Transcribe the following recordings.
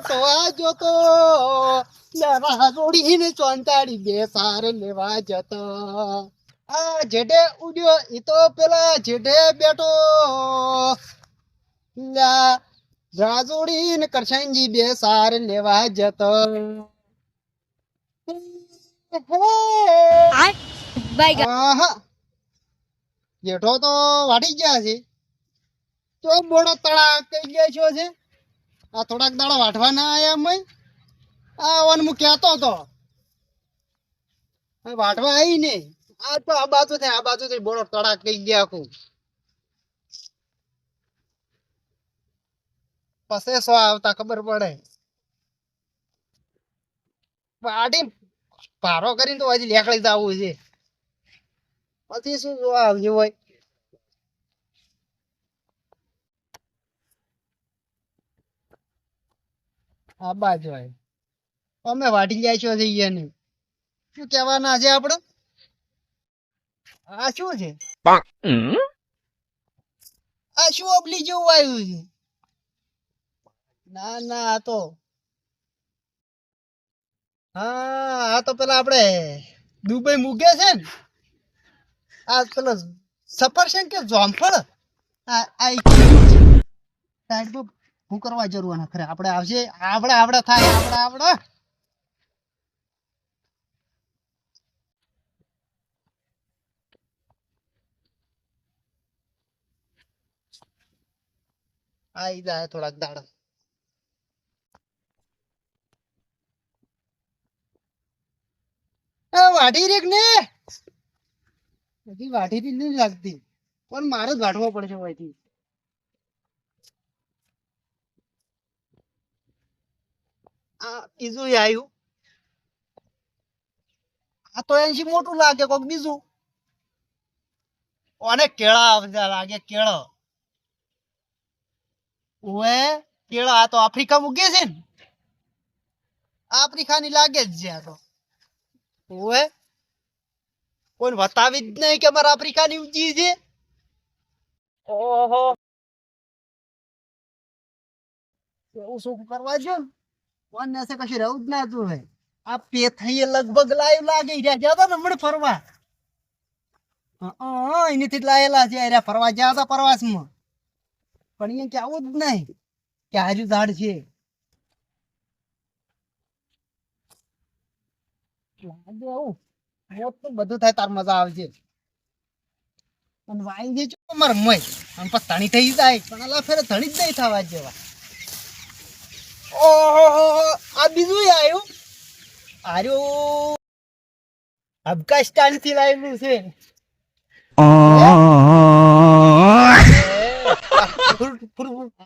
ગોટવા જોતો લેવા જોડીને ચોંટાડી બે સાર લેવા જતો. આ જેડે ઉડ્યો ઈ તો પેલા જેડે બેઠો. લા રાજોડી કરશનજી બે સાર લેવા જતો. જેઠો તો વાટી ગયા છે. તો મોડો તળા કઈ ગયા છો છે? આ થોડાક દાડા વાટવા ના આયા મય આ વન હું કહેતો હતો. વાટવા આવી ને. આ તો આ બાજુ થાય, આ બાજુ થી બોલો તડાક કઈ ગયા આખું. પછી સો આવતા ખબર પડે? વાટી પારો કરીને તો હજી લેકડી જવું છે. પછી શું જોવા આવજો હોય? આ બાજુ હોય અમે વાટી જાય છો જઈએ ને. શું કહેવાના છે આપણે આ શું છે? આ શું ઓબલી જેવું આવ્યું છે? ના ના આ તો. હા આ તો પેલા આપણે દુબઈ મૂકે છે ને. આ પેલો સફરજન કે જોમફળ? આ આ ઈ સાઈડ હું કરવા જરૂર ના ખરે આપણે આવશે આપડે આપણે થાય આપણે આઈ જાય થોડાક દાડા. વાઢી રેક ને હજી વાઢી નથી લાગતી. પણ મારે જ વાઢવો પડશે હોયથી આ બીજું આવ્યું આ તો એનથી મોટું લાગે કોક બીજું અને કેળા આવતા લાગે કેળો ઓએ કેળા આ તો આફ્રિકા મૂકે છે ને આફ્રિકાની લાગે જ છે આ તો ઓએ કોઈ બતાવી જ નહીં કે અમારે આફ્રિકાની ઊંચી છે ઓહો એવું શું કરવા જો કોણ છે કશું રહેવું જ ના ભાઈ આ પેથાઈએ લગભગ લાઈવ લાગે રહ્યા જ્યાં હતા ને હમણાં ફરવા. એનીથી લાયેલા છે. અરે ફરવા જ્યાં હતા પ્રવાસમાં. પણ અહીંયા આવું જ નહીં. કે હાર્યું ઝાડ છે. તો બધું થાય, તાર મજા આવશે અને વાઈ જે ચો મર મય. અને પછી ધણી થઈ જાય. પણ અલા, ફેરે ધણી જ નહીં થવા જેવા ઓહો આ બીજું આવ્યું? આર્યું. અફઘાનિસ્તાનથી લાવેલું છે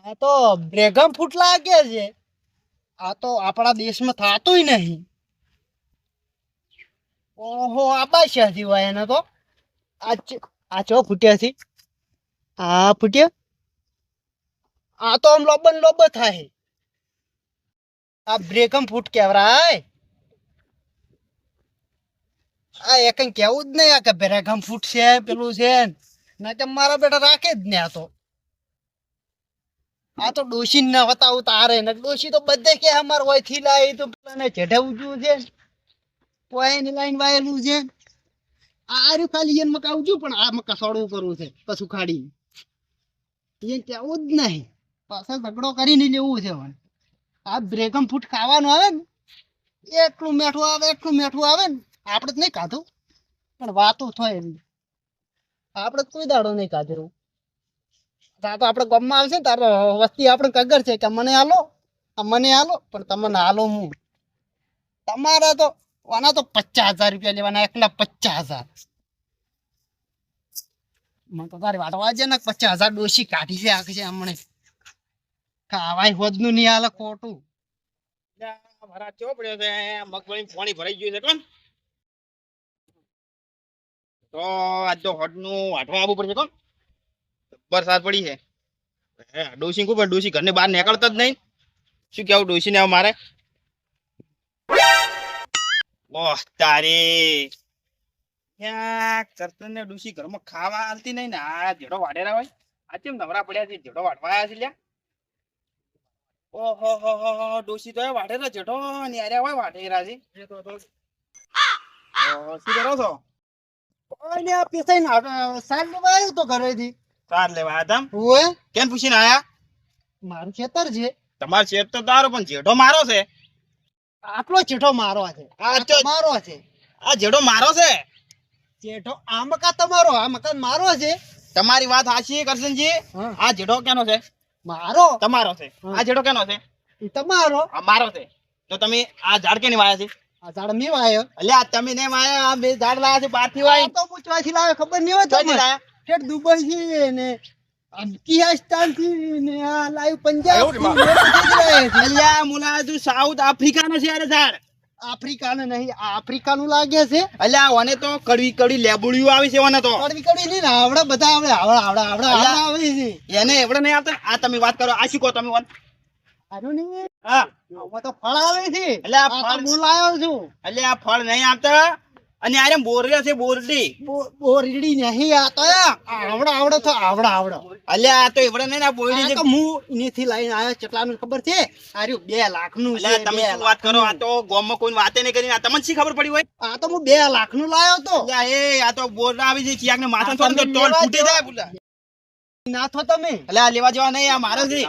આ તો બ્રેગમ ફ્રૂટ લાગે છે. આ તો આપણા દેશમાં થતું નહીં. ઓહો આબા છે હજી હોય એને તો. આ આ ચો ફૂટ્યા છે? આ ફૂટ્યા? આ તો આમ લોબન લોબ થાય. આ બ્રેકમ ફૂટ કેવરાય આ એક કેવું જ નહીં, આ કે બ્રેકમ ફૂટ છે, પેલું છે. ના કે મારા બેટા રાખે જ ને આ તો. આ તો ડોશી ના બતાવું તારે, ને ડોશી તો બધે કે અમાર હોયથી લાય તો પેલાને ચઢાવું ઉજવું છે. પોઈન લાઈન વાયેલું છે. આ રે ખાલી એને મકાવું છું પણ આ મકા સોડવું કરવું છે, કશું ખાડી. એ કેવું જ નહીં. પાછા ઝઘડો કરીને લેવું છે હવે. આ બ્રેગમ ફૂટ ખાવાનું આવે ને, એટલું મીઠું આવે, એટલું મીઠું આવે ને, આપણે જ નહીં ખાધું. પણ વાતો થાય એમ. આપણે કોઈ દાડો નહીં ખાધેલું આ તો આપણે ગમમાં આવશે ને, તારો વસ્તી આપણે કગર છે કે મને હાલો મને હાલો પણ તમને હાલો હું? તમારા તો, આના તો પચાસ હજાર રૂપિયા લેવાના, એકલા પચાસ હજાર. મને તો તારી વાત છે ને, પચાસ હજાર ડોશી કાઢી છે, આખી છે હમણે. ખાવાય હોદનું નહીં હાલે, ખોટું. મારા ચોપડ્યો છે મગફળી પાણી ભરાઈ ગયું છે, કોણ? તો આજ તો હોટનું વાટવા આવવું પડશે, કોણ? વરસાદ પડી છે. ડોસી કું પણ ડોસી ઘરને બહાર નીકળતા જ નહીં. શું કેવું ડોસી ને મારે? ઓહ, તારી. ક્યાં કરતન ને ડોસી ઘરમાં ખાવા આલતી નહીં ને, આ જેડો વાડેરા હોય. આ કેમ નવરા પડ્યા છે જેડો વાટવા આવ્યા છે લ્યા? ઓહો હો હો હો ડોશી તો ને હોય વાઢેરા છે શું કરો છો? કોઈ આ પીસાઈ ના સાલ લેવા આવ્યો તો ઘરેથી. સાર લેવા આયા તમ કેમ પૂછીને આયા? મારું ખેતર છે. તમારો શેર તો તારો પણ જેઠો મારો છે. આટલો ચેઠો મારો છે. આ તો- તમારો છે. આ જેઠો મારો છે? જેઠો આ મકાન તમારો? આ મકાન મારો છે. તમારી વાત હાચી કરશનજી. આ જેઠો કેનો છે? મારો? તમારો છે. આ જેડો કેનો છે? તમારો? આ મારો છે. તો તમે આ ઝાડ કેની વાયા છે. આ ઝાડ મે વાયો. આ તમે ને વાયા આ બે ઝાડ લાયા છે બહારથી વાય. તો પૂછવા થી લાવ્યો ખબર નહીં હોય તમને? લાયા? દુબઈ થી ને અફઘાનિસ્તાનથી ને આ લાઈવ પંજાબથી ને. અલ્યા મુલા તું સાઉથ આફ્રિકાનો છે અરે ઝાડ. આફ્રિકાને નહીં આ આફ્રિકાનું લાગે છે. અલ્યા ઓને તો કડવી કડવી લેબુડિયું આવી છે ઓને તો. કડવી કડવી નહીં આવડે બધા આવડે આવડે આવડે આવડે આવડે આવે છે. એને એવડે નહીં આવતા? આ તમે વાત કરો આ શીખો તમે ઓન? આનું નહીં હા. તો ફળ આવે છે. એટલે આ ફળ- હું લાવ્યો છું. એટલે આ ફળ નહીં આપતા અને આરે બોરલે છે બોરડી બોરડી નહીં આ તો આવડે આવડે તો આવડે આવડે. અલ્યા આ તો એવડે નહીં ને આ બોરડી છે. હું ઇનેથી લઈને આવ્યો કેટલાનું ખબર છે? આર્યું બે લાખનું છે અલ્યા તમે શું વાત કરો? આ તો તો ગામમાં કોઈ વાતે નહીં કરી આ તમને શી ખબર પડી હોય? આ તો હું બે લાખનું લાવ્યો તો. એ આ તો બોરડા આવી છે ચિયાક ને માથા તો તમે ફૂટી જાય. નાથો તમે. એટલે આ લેવા જવા નહીં આ મારો છે.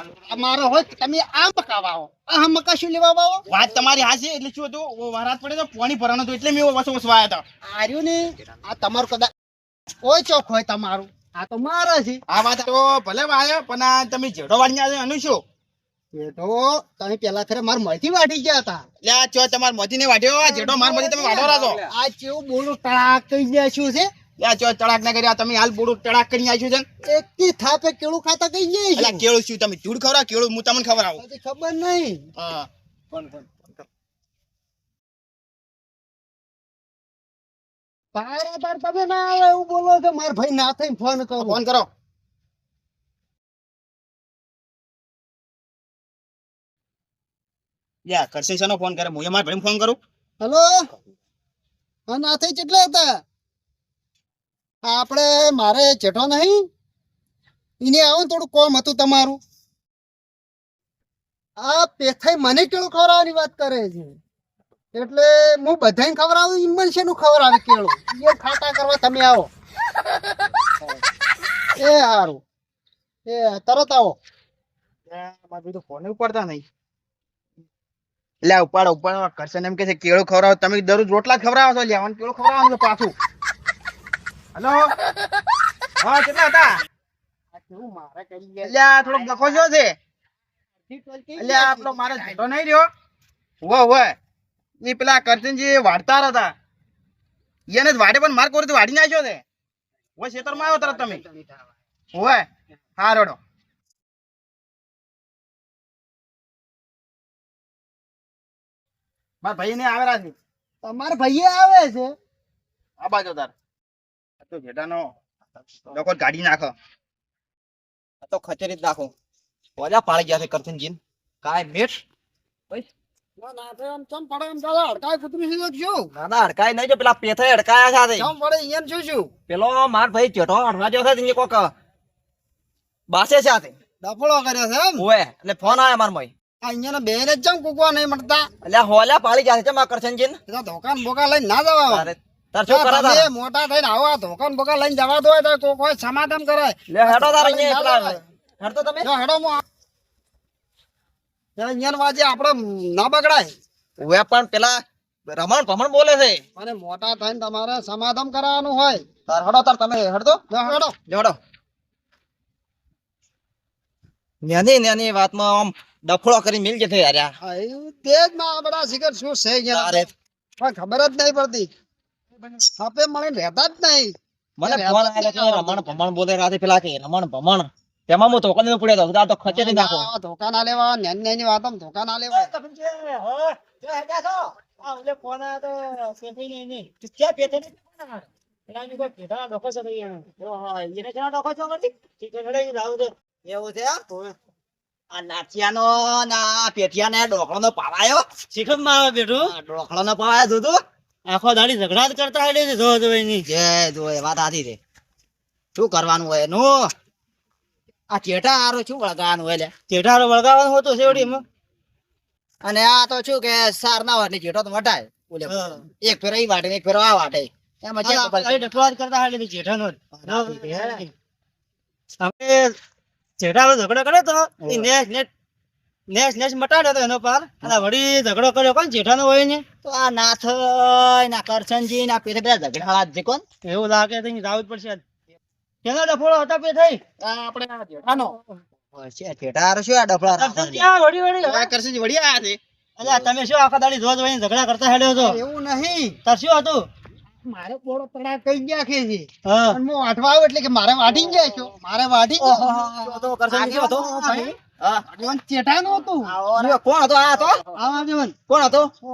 મારો હોય તમે આ મકાવા આવો આ મકા શું લેવા આવો? વાત તમારી હાસી એટલે શું હતું? વરાત પડે તો પાણી ભરાનો હતો એટલે મેં વસો વસવા આવ્યા હતા. આર્યું ને? આ તમારું કદાચ કોઈ ચોખ હોય તમારું. આ તો મારા છે. આ વાત તો ભલે વાયો પણ આ તમે જેડો વાળી આવ્યો એનું શું? તમે પેલા ખરે માર મથી વાટી ગયા હતા. એટલે આ ચો તમાર મોતી ને વાઢ્યો આ જેઠો માર મોતી તમે વાઢો રાજો આ કેવું બોલું તળાક કહી ગયા શું છે? ચો ના કર્યા તમે હાલ બોડું ચડાક કરી આવ્યું છે એક થી થાપે કેળું ખાતા કહી જાય એટલે કેળું શું તમે ચૂડ ખવડાવ? કેળું હું તમને ખબર આવું ખબર નહીં. હા. તારે તાર તમે ના આવે એવું બોલો છો? માર ભાઈ ના થઈને ફોન કરો. ફોન કરો. યા કરશે ફોન કરે હું મારા ભાઈ ફોન કરું. હલો? હા ના થઈ કેટલા હતા. આપણે મારે જેઠો નહીં? એને આવો ને થોડું કોમ હતું તમારું. આ પેથાઈ મને કેળું ખવડાવવાની વાત કરે છે. એટલે હું બધાને ખવડાવું ઇમન છે નું ખવડાવે કેળું? એ ખાતા કરવા તમે આવો. એ સારું એ, તરત આવો. મારા તો ફોન ઉપાડતા નહીં. આ ઉપાડો ઉપાડો. કરશે એમ કે છે, કેળું ખવડાવો. તમે દરરોજ રોટલા ખવડાવો છો? લેવાનું કેળું ખવડાવવાનું પાછું. હલો? હા કેટલા હતા? આ થોડોક ડખો છો છે? અલ્યા આપણો મારે ઝેટો નહીં રહ્યો? હોય હોય એ પેલા કરશનજી વાડતા હતા એને જ વાડે પણ માર કોરી વાડી નાખ્યો છે. હોય ખેતરમાં આવ્યો તરત તમે. હોય હા રડો. મારા ભાઈ ને આવેલા છે. તમારા ભાઈએ આવે છે? આ બાજુ તાર. તો જેટાનો લોકો ગાડી નાખો. આ તો ખચેરી જ નાખો. ઓલા પાડી ગયા છે કરથનજીન કાય મેટ ના ના તો ચમ પડે એમ દાદા અડકાય કૂતરી છે શું ના ના અડકાય નહીં જો પેલા પેથે અડકાયા સાથે ચમ પડે અહીંયા શું શું? પેલો માર ભાઈ જેઠો અડવા જો છે તેને કોક બાસે સાથે ડફળો કર્યો છે એમ? ઓએ એટલે ફોન આયો માર મય આ અહીંયાના બેને ચમ કૂકવા નહીં મળતા? એટલે હોલા પાડી ગયા છે ચમ એ તો ધોકાન બોકા લઈને ના જવા તારે તાર શું કરા તમે તાર મોટા થઈને આવા ધોકન બોકા લઈને જવા દો તો કોઈ કોઈ સમાધાન કરે લે હેડો તાર અહીંયા એકલા. જવાય. તમે? જો હેડો મો અહીંયા વાજે આપણે ના બગડાય. પણ પેલા રમણ ભમણ બોલે છે. અને મોટા થઈને તમારે સમાધાન કરાવવાનું હોય. તાર હેડો તાર તમે હેડતો? હેડો. જોડો નેની નેની વાતમાં આમ ડફળો કરી મિલ જશે યાર. એવું તે જ માં બધા શિખર શું છે તારે. ખબર જ નહીં પડતી. આપે મળે રહેતા જ નહીં. મને ફોન આવ્યો કે રમણ ભમણ બોલે રાતે પેલા કે રમણ ભમણ. તેમાં હું ધોકા નહીં પડ્યો તો આ નહીં નાખો. ધોકા ના લેવા નાની નાની વાતો ધોકા ના લેવા. એવું છે આ નાચિયાનો ના પેઠિયાને પાવાયો. શીખમમાં આવે બેઠું? ડોકળો નો પાવાયો જોતું આખો દાડી ઝઘડા જ કરતા હેડે છે જો જો એની જય જો વાત આધી રે શું કરવાનું હોય નો આ ચેટા હારો શું વળગાવાનું હોય લે? જેઠારો વળગાવાનું હોતું શેવડી એમાં? અને આ તો શું કે સાર ના વાટે જેઠો તો વટાય બોલે એક ફેરો ઈ વાટે એક ફેરો આ વાટે. એમાં ડખલાત કરતા હાલે છે જેઠાનો હવે જેઠાનો ઝઘડો કરે તો એ નેસ નેસ મટાડ્યો તો એનો પાર. અને વળી ઝઘડો કર્યો કોણ? જેઠાનો હોય ને. તો આ નાથ ના કરશનજી ના પેલે બધા ઝઘડા જ છે કોણ? એવું લાગે તો જાવું જ પડશે કેનો ડફોડો હતો પે થઈ? આ આપણે આ જેઠાનો. છે શું આ ડફડા વળી વળી કરશનજી વળી આયા છે. અલ્યા તમે શું આખા દાડી જોવા જોઈને ઝઘડા કરતા હેડ્યો છો? એવું નહીં. તાર શું હતું? મારે પોળો તળાવ કઈ ગયા છે? અને હું વાટવા આવ્યો એટલે કે મારે વાટી જાય છો. મારે ગયો. કરશનજી હતો? ભાઈ, હા. આગેવાન ચેઠાનો હતું. જો, કોણ હતો? આ હતો? આવો કોણ હતો? ઓ,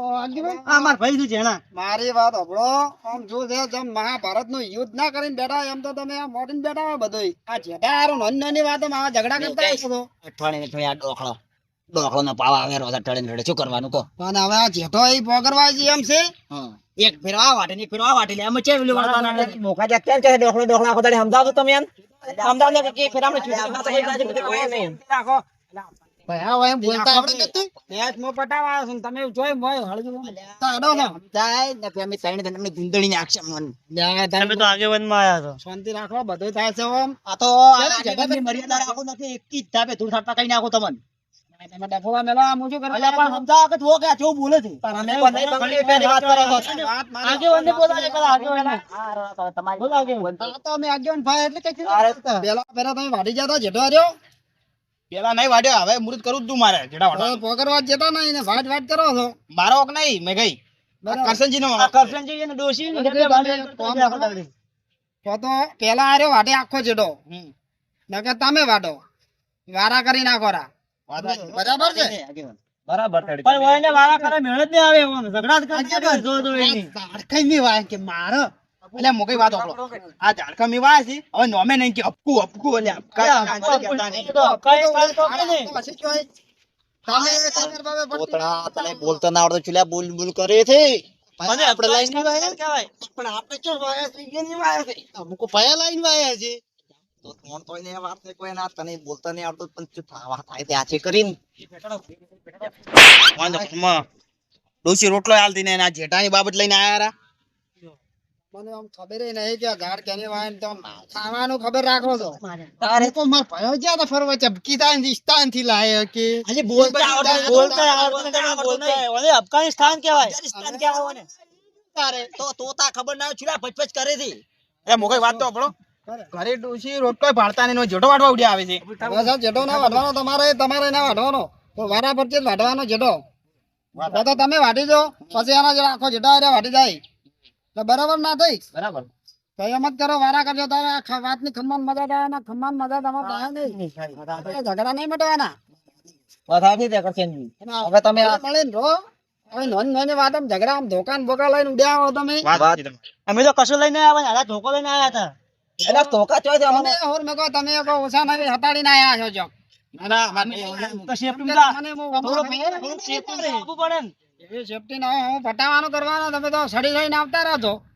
આ માર ભાઈ છે એના મારી વાત સાંભળો. આમ જો છે જેમ મહાભારતનું યુદ્ધ ના કરીને બેઠા એમ તો તમે આ મોડીને બેઠા હોય બધું આ જેટા હારું નાની નાની વાતોમાં આવા ઝઘડા કરતા હશો તો. અઠવાડિયે અઠવાડિયે આ ડોખલો ડોખલો નો પાવા આવે રોજ શું કરવાનું કહો? પણ હવે આ જેઠો એ પોગરવા છે એમ છે? એક ફેરવા વાટે એક ફેરવા વાટે લે. એમ છે વાળવાના મોકા જા કેમ છે? ડોખલો ડોખલો આખો દાડી સમજાવો તમે એમ. સમજાવો કે છૂટી બધું નહીં. રાખો. એમ બોલતા આવડે કે? મેચમાં પટાવા છું તમે જોઈ મોય હળગી. જાય ને અમે ત્રણે જણ એમને ગુંદડીને આક્ષે મન તમે તો આગેવાનમાં આયા છો. શાંતિ રાખો બધું થાય છે ઓમ. આ તો ચાલો, આ મર્યાદા રાખો નથી એક જ ધાબે ધૂળ થાપા કઈ નાખો તમને. તમે ડફોવા મેલો આ અલ્યા પણ સમજાવો કે કે બોલે છે? વાત કરો છો. વાત. બોલાવે પેલા તો અમે આગેવાન ભાઈ એટલે કઈ પેલા પેલા તમે વાટી જતા જેઠો હાર્યો પેલા નહીં વાડ્યો હવે મૃત કરું તું મારે જેડા વાડો હવે પોગરવા જતા નહીં ને વાટ વાટ કરો છો. મારો હક નહીં મેં ગઈ. કરશનજી નો કરશનજી એને ડોશી ને એટલે બાંધે. તો તો પેલા આર્યો વાટે આખો નકર તમે વાટો વારા કરી નાખો રા. બરાબર છે બરાબર પણ ઓયને વાળા કરે મેળ જ નહીં આવે એવો. ઝઘડા જ કરતા જો જો એની. ઝાડખાઈ ની વાત કે મારો અલ્યા મોકઈ વાત આપણો આ ઝાડખા મેં વાયા છે હવે નોમે નહીં કે અપકુ અપકુ અલ્યા અલ્યા, કાંઈ કાંઈ કહેતા નહીં. તો કઈ કાલ તો કે નહીં. પછી જોઈ. તમે શંકર બાબા પડતી પોતળા તને બોલતા ના આવડે ચૂલ્યા બોલ બોલ કરે છે અને આપણે લાઈનની કહેવાય. પણ આપણે ચો વાયા છે ઈ નહીં વાયા છે અમુક ભયા લાઈન વાયા છે તો કોણ તો એને વાત નહીં કોઈ ના તને બોલતા નહીં આવડતું પણ ચૂપ વાત થાય તે આચે કરીને. વાંધો નહીં. માં ડોશી રોટલો હાલતી ને એના જેઠાની બાબત લઈને આયા રા. મને આમ ખબર નહીં કે આ કેને વાયા તો ખાવાનું ખબર રાખો છો તારે તો માર ભયો જ્યાં તા ફરવા ચપકી તા સ્થાનથી લાયો કે. હજી બોલતા આવડે બોલતા આવડતું બોલતા ઓલે અફઘાનિસ્તાન કહેવાય. ને તારે. તો તોતા ખબર ના હોય ચૂલ્યા પચપચ કરે છે એ મોકઈ વાત તો આપણો. ઘરે ડોસી રોટલો ભાળતા નહીં જેટો વાટવા ઉડ્યા આવે છે. બસ આ જેઠો ના વાઢવાનો તમારે તમારે ના વાઢવાનો. તો વારા પરથી જ વાઢવાનો જેઠો? તો તો તમે વાટી જો પછી આના જરા આખો જેઠો હારે વાટી જાય. તો બરાબર ના થઈ? બરાબર. તો એમ જ કરો વારા કરજો તો આ વાતની ખમ્માન મજા આવે અને ખમ્માન મજા તમારે થાય નહીં. ઝઘડા નહીં મટવાના. વાત સાચી કરશે હવે તમે આ- મળે ને રો હવે નાની નાની વાત આમ ઝઘડા આમ ધોકા ને બોકા લઈને ઉડ્યા હો તમે. અમે તો કશું લઈને આવ્યા ધોકો લઈને આવ્યા હતા. એટલે તોકા ચોય છે તમે ઓર હોર મેં કહો તમે કહો ઓછા નહીં હતાડીને આયા છો જો. ના ના વાત તો સેફટી માં મને થોડો સેફટી આપવું પડે ને. એવી સેફટી ના હું ફટાવાનો કરવાનો તમે તો સડી જઈને આવતા રહો છો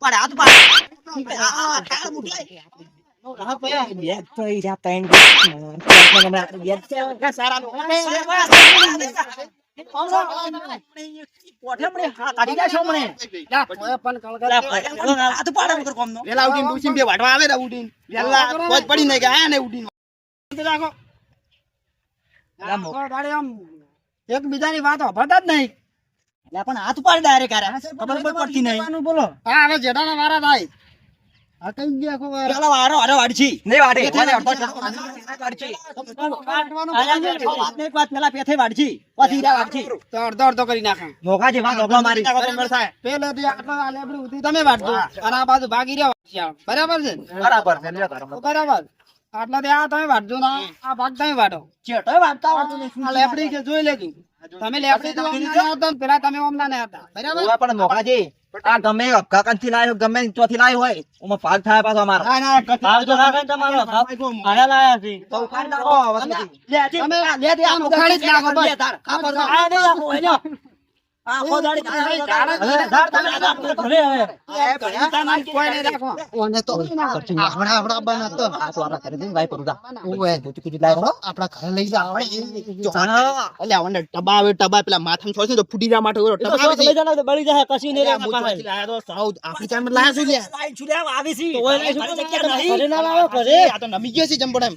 પાડે, હાથ પાડે. આ, આ, આ, ઠાર મુઠાઈ. બેગ તો ઈ રહ્યા ત્રણ બેગ. હમણાં આપણે બેગ છે, કે સારા લોકો. પોઠે હમણે હા, કાઢી નાખશો હમણે. લા, તોય પણ કળકળ અલ્યા, હાથ પાડે વગર કોમનો. વેલા ઉડીને ડોશીને બે વાટવા આવે ઉડીને. વેલા કોઈ પડી નહીં ગયા ને ઉડીને. રાખો. એકબીજાની વાત સાંભળતા જ નહીં પણ હાથ પાડે ડાયરેક્ટ હારે. ખબર પડતી નહીં. બોલો હા હવે જેઠાના વારા થાય હા કઈ ગયા આખો વાર પેલો વારો હારો વાડછી. નહીં વાડે. પેથે વાડે, વાડછી. વાડછી. કાઢવાનું અલ્યા, જે વાતને એક વાત પેલા પેથે વાડછી. પછી ઈરા વાડછી. તો અડધો અડધો કરી નાખે ધોકા જેવા ધોકા મારી. પેલેથી આટલો આ લેબડી ઉધી તમે વાટજો અને આ બાજુ ભાગી રહ્યા બરાબર છે બરાબર છે, બરાબર આટલા આ તમે વાટજો ના આ- ભાગ તમે નથી. કે જોઈ લેજો તમે લેફ્ટ તો ના આવતા પેલા તમે ઓમ ના ના બરાબર? ઓવે પણ મોકાજી આ ગમે અફઘાકનથી લાયો ગમે ચોથી લાયો હોય ઓમાં ભાગ થાય પાછો અમારો. ના ના કશું તો રાખે તમારો. આયા લાયા છે. તો ઉખાડી નાખો વસમતી. તમે લે દે આમ ઉખાડી જ નાખો. બસ. આ બધો આ નહીં રાખો ઘરે લઈ. ટબા પેલા માથામાં છોડશે તો ફૂટી જવા માટે બળી જાય કશું નહીં લાયા. છે. જંબોડા એમ.